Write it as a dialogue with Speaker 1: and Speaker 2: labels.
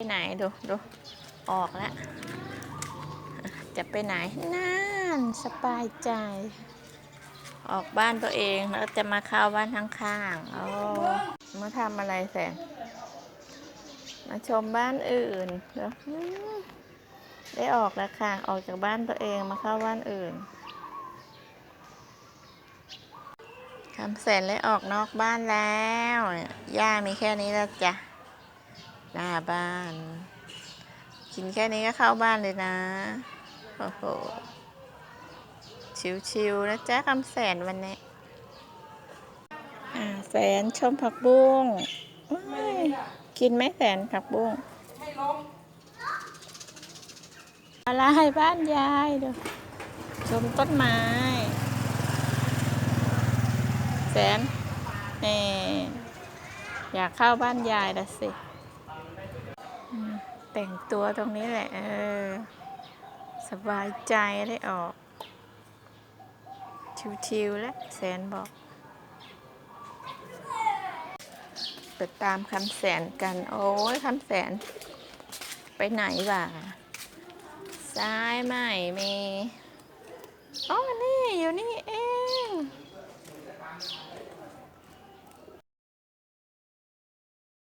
Speaker 1: ไปไหนดูดูออกแล้ว จะไปไหนนั่นสบายใจ ออกบ้านตัวเองแล้วจะมาเข้าบ้านข้างๆโอ้มาทำอะไรแสนมาชมบ้านอื่นเดี๋ยวได้ออกแล้วค่ะ ออกจากบ้านตัวเองมาเข้าบ้านอื่นคำแสนเลยออกนอกบ้านแล้วย่ามีแค่นี้แล้วจ้ะ หน้าบ้าน กินแค่นี้ก็เข้าบ้านเลยนะ โอ้โห ชิวๆนะจ๊ะคำแสนวันนี้อ่าแสนชมผักบุ้งว้ายกินไหมแสนผักบุ้งอะไรบ้านยายดูชมต้นไม้ แสนนี่อยากเข้าบ้านยายละสิ แต่งตัวตรงนี้แหละ เออ สบายใจได้ออก ชิวๆแล้วแสนบอกไปตามคำแสนกัน โอ้ยคำแสน ไปไหนบ่าซ้ายไม่มี อ๋อ นี่ อยู่นี่ เอง